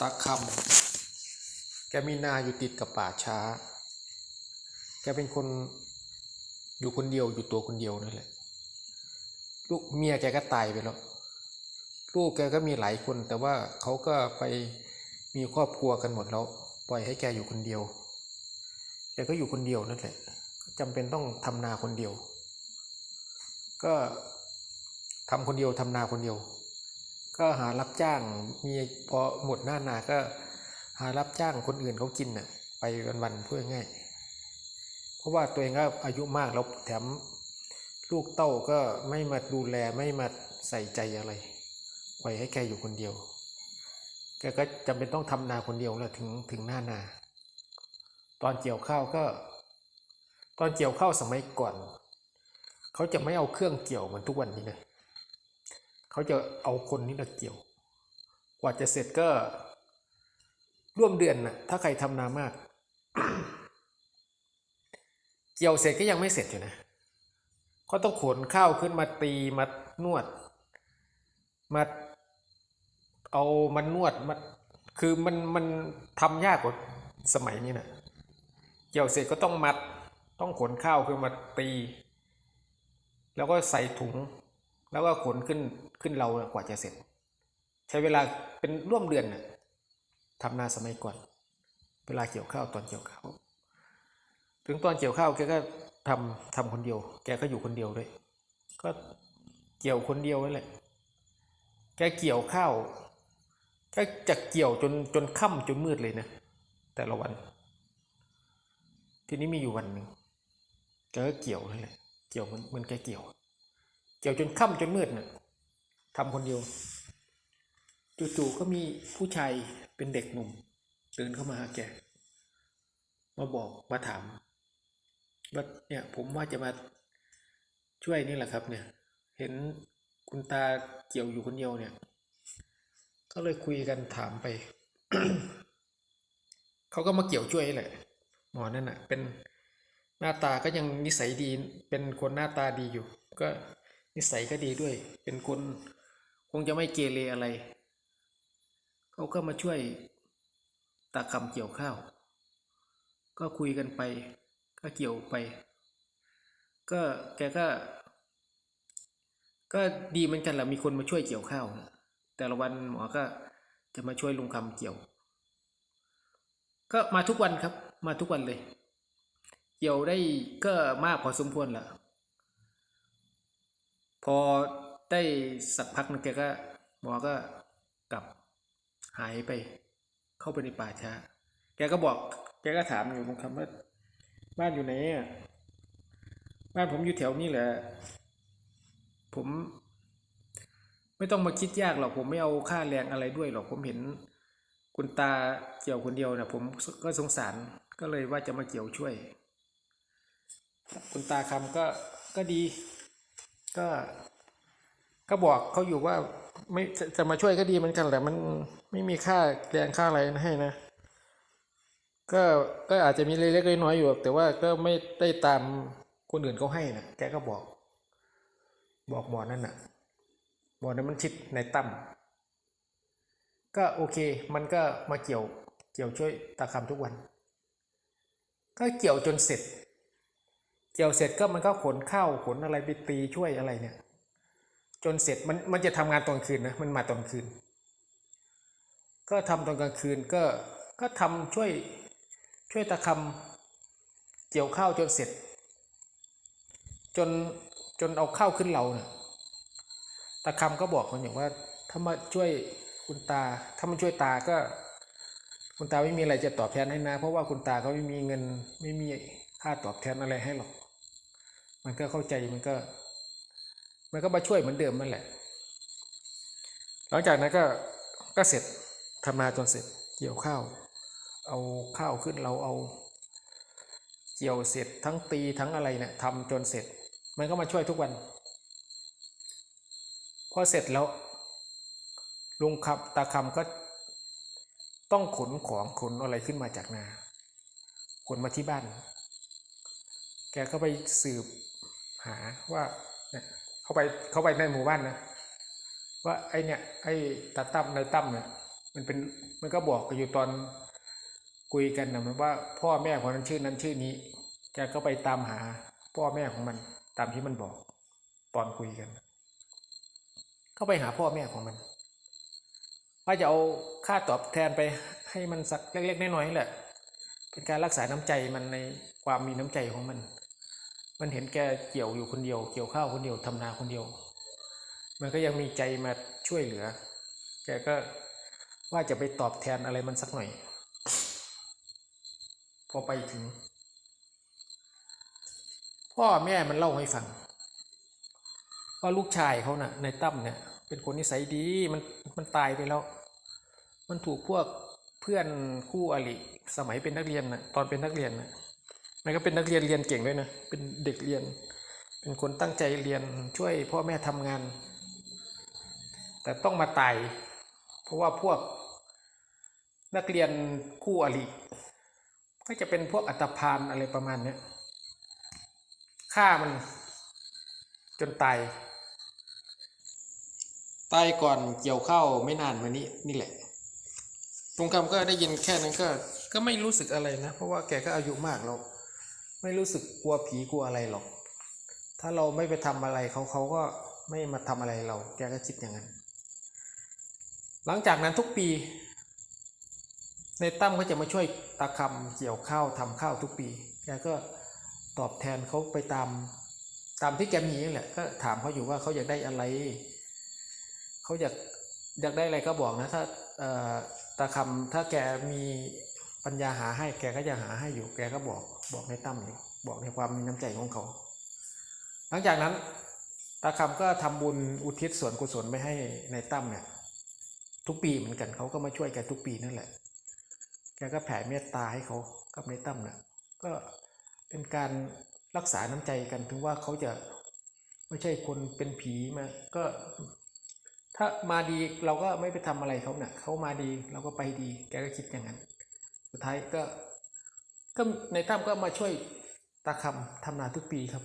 ตาคำแกมีนาอยู่ติดกับป่าช้า แกเป็นคนอยู่คนเดียวอยู่ตัวคนเดียวนั่นแหละ ลูกเมียแกก็ตายไปแล้ว ลูกแกก็มีหลายคน แต่ว่าเขาก็ไปมีครอบครัวกันหมดแล้ว ปล่อยให้แกอยู่คนเดียว แกก็อยู่คนเดียวนั่นแหละจำเป็นต้องทำนาคนเดียว ก็ทำคนเดียวทำนาคนเดียว ก็หารับจ้างมีพอหมดหน้านาก็หารับจ้างคนอื่นเขากินน่ะ ไปวันๆเพื่อง่าย เพราะว่าตัวเองก็อายุมากแล้วแถมลูกเต้าก็ไม่มาดูแลไม่มาใส่ใจอะไรปล่อยให้แกอยู่คนเดียว แกก็จำเป็นต้องทำนาคนเดียวแล้วถึงถึงหน้านา ตอนเกี่ยวข้าวก็ ตอนเกี่ยวข้าวสมัยก่อน เขาจะไม่เอาเครื่องเกี่ยวเหมือนทุกวันนี้นะ เขาจะเอาคนนี่มาเกี่ยว กว่าจะเสร็จก็ร่วมเดือนนะถ้าใครทำนามาก เกี่ยวเสร็จก็ยังไม่เสร็จอยู่นะเขาต้องขนข้าวขึ้นมาตีมานวด มาเอามันนวดมาคือมันมันทำยากกว่าสมัยนี้นะเกี่ยวเสร็จก็ต้องมัด ต้องขนข้าวขึ้นมาตี แล้วก็ใส่ถุง แล้วก็ขนขึ้นขึ้นเรากว่าจะเสร็จ ใช้เวลาเป็นร่วมเดือนน่ะทำนาสมัยก่อน เวลาเกี่ยวข้าวตอนเกี่ยวข้าวถึงตอนเกี่ยวข้าวแกก็ทำทำคนเดียว แกก็อยู่คนเดียวด้วย ก็เกี่ยวคนเดียวนั่นแหละแกเกี่ยวข้าวแกจะเกี่ยวจนจนค่ำจนมืดเลยนะแต่ละวัน ทีนี้มีอยู่วันหนึ่งแกก็เกี่ยวนั่นแหละเกี่ยวเหมันเหมันแกเกี่ยว เกี่ยวจนค่ำจนมืดน่ะทำคนเดียวจู่ๆก็มีผู้ชายเป็นเด็กหนุ่ม เดินเข้ามาหาแก มาบอกมาถามว่าเนี่ยผมว่าจะมาช่วยนี่แหละครับ เนี่ย เห็นคุณตาเกี่ยวอยู่คนเดียวเนี่ย ก็เลยคุยกันถามไป เขาก็มาเกี่ยวช่วยแหละ หมอนั่นน่ะ เป็นหน้าตาก็ยังนิสัยดี เป็นคนหน้าตาดีอยู่ ก็ นิสัยก็ดีด้วย เป็นคนคงจะไม่เกเรอะไร เขาก็มาช่วยตาคำเกี่ยวข้าว ก็คุยกันไป ก็เกี่ยวไป ก็แกก็ ก็ดีเหมือนกันแหละมีคนมาช่วยเกี่ยวข้าวนะแต่ละวันหมอก็จะมาช่วยลุงคำเกี่ยว ก็มาทุกวันครับ มาทุกวันเลย เกี่ยวได้ก็มากพอสมควรแหละ พอได้สักพักนึงแกก็หมอก็กลับหายไป เข้าไปในป่าช้า แกก็บอก แกก็ถามอยู่บางคำว่าบ้านอยู่ไหนอะบ้านผมอยู่แถวนี้แหละ ผม ไม่ต้องมาคิดยากหรอกผมไม่เอาค่าแรงอะไรด้วยหรอกผมเห็นคุณตาเกี่ยวคนเดียวนะผมก็สงสารก็เลยว่าจะมาเกี่ยวช่วย คุณตาคำก็ก็ดี ก็ก็บอกเขาอยู่ว่าไม่จะมาช่วยก็ดีเหมือนกันแหละมันไม่มีค่าแรงค่าอะไรให้นะ ก็ก็อาจจะมีเล็กๆน้อยๆอยู่แต่ว่าก็ไม่ได้ตามคนอื่นเขาให้นะแกก็บอก บอกหมอนั่นน่ะหมอนั้นมันชิดในตั้มก็โอเค มันก็มาเกี่ยวเกี่ยวช่วยตาคำทุกวัน ก็เกี่ยวจนเสร็จ เกี่ยวเสร็จก็มันก็ขนข้าวขนอะไรไปตีช่วยอะไรเนี่ย จนเสร็จมันมันจะทำงานตอนคืนนะมันมาตอนคืน ก็ทำตอนกลางคืนก็ก็ทำช่วยช่วยตาคำเกี่ยวข้าวจนเสร็จ จนจนเอาข้าวขึ้นเราเนี่ยตาคำก็บอกมันอย่างว่าถ้ามาช่วยคุณตา ถ้ามันช่วยตาก็ คุณตาไม่มีอะไรจะตอบแทนให้นะ เพราะว่าคุณตาเขาไม่มีเงินไม่มีค่าตอบแทนอะไรให้หรอก มันก็เข้าใจมันก็ มันก็มาช่วยเหมือนเดิมนั่นแหละ หลังจากนั้นก็ก็เสร็จทำนาจนเสร็จเกี่ยวข้าว เอาข้าวขึ้นเราเอา เกี่ยวเสร็จทั้งตีทั้งอะไรเนี่ยทำจนเสร็จ มันก็มาช่วยทุกวันพอเสร็จแล้วลุงขับตาคำก็ต้องขนของขนอะไรขึ้นมาจากนาขนมาที่บ้าน แกก็ไปสืบ หาว่าเนี่ยเข้าไปเข้าไปในหมู่บ้านนะว่าไอเนี่ย ไอตาตั้มในตั้มเนี่ยมันเป็นมันก็บอกกันอยู่ตอนคุยกันนะมันว่าพ่อแม่ของนั้นชื่อนั้นชื่อนี้แกก็ไปตามหาพ่อแม่ของมัน ตามที่มันบอก ตอนคุยกันเขาไปหาพ่อแม่ของมันว่าจะเอาค่าตอบแทนไปให้มันสักเล็กๆน้อยๆแหละ เป็นการรักษาน้ำใจมันในความมีน้ำใจของมัน มันเห็นแกเกี่ยวอยู่คนเดียว เกี่ยวข้าวคนเดียวทำนาคนเดียว มันก็ยังมีใจมาช่วยเหลือ แกก็ว่าจะไปตอบแทนอะไรมันสักหน่อย พอไปถึง พ่อแม่มันเล่าให้ฟังว่าลูกชายเขาน่ะในตั้มเนี่ย เป็นคนนิสัยดีมันมันตายไปแล้ว มันถูกพวกเพื่อนคู่อริสมัยเป็นนักเรียนน่ะตอนเป็นนักเรียนน่ะ มันก็เป็นนักเรียนเรียนเก่งด้วยนะ เป็นเด็กเรียน เป็นคนตั้งใจเรียนช่วยพ่อแม่ทำงาน แต่ต้องมาตาย เพราะว่าพวกนักเรียนคู่อริก็จะเป็นพวกอัตพานอะไรประมาณเนี้ยฆ่ามันจนตาย ตายก่อนเกี่ยวข้าวไม่นานมานี้นี่แหละตรงคำก็ได้ยินแค่นั้นก็ก็ไม่รู้สึกอะไรนะ เพราะว่าแกก็อายุมากแล้ว ไม่รู้สึกกลัวผีกลัวอะไรหรอก ถ้าเราไม่ไปทำอะไรเขาเขาก็ไม่มาทำอะไรเรา แกก็คิดอย่างนั้น หลังจากนั้นทุกปี ในตั้มก็จะมาช่วยตาคำเกี่ยวข้าวทำข้าวทุกปี แกก็ตอบแทนเขาไปตามตามที่แกมีนั่แหละ ก็ถามเขาอยู่ว่าเขาอยากได้อะไร เขาอยากอยากได้อะไรก็บอกนะ ถ้าเอ่อตาคำถ้าแกมี ปัญญาหาให้แกก็จะหาให้อยู่ แกก็บอกบอกในตั้มอยู่บอกในความมีน้ำใจของเขา หลังจากนั้นตาคำก็ทำบุญอุทิศส่วนกุศลไปให้ในตั้มเนี่ยทุกปีเหมือนกันเขาก็มาช่วยแกทุกปีนั่นแหละ แกก็แผ่เมตตาให้เขากับในตั้มเนี่ยก็เป็นการรักษาน้ำใจกันถึงว่าเขาจะไม่ใช่คนเป็นผีมาก็ ถ้ามาดีเราก็ไม่ไปทำอะไรเขาเนะ่ะเขามาดีเราก็ไปดี แกก็คิดอย่างนั้น สุดท้ายก็ก็ในตั้มก็มาช่วยตาคำทำนาทุกปีครับ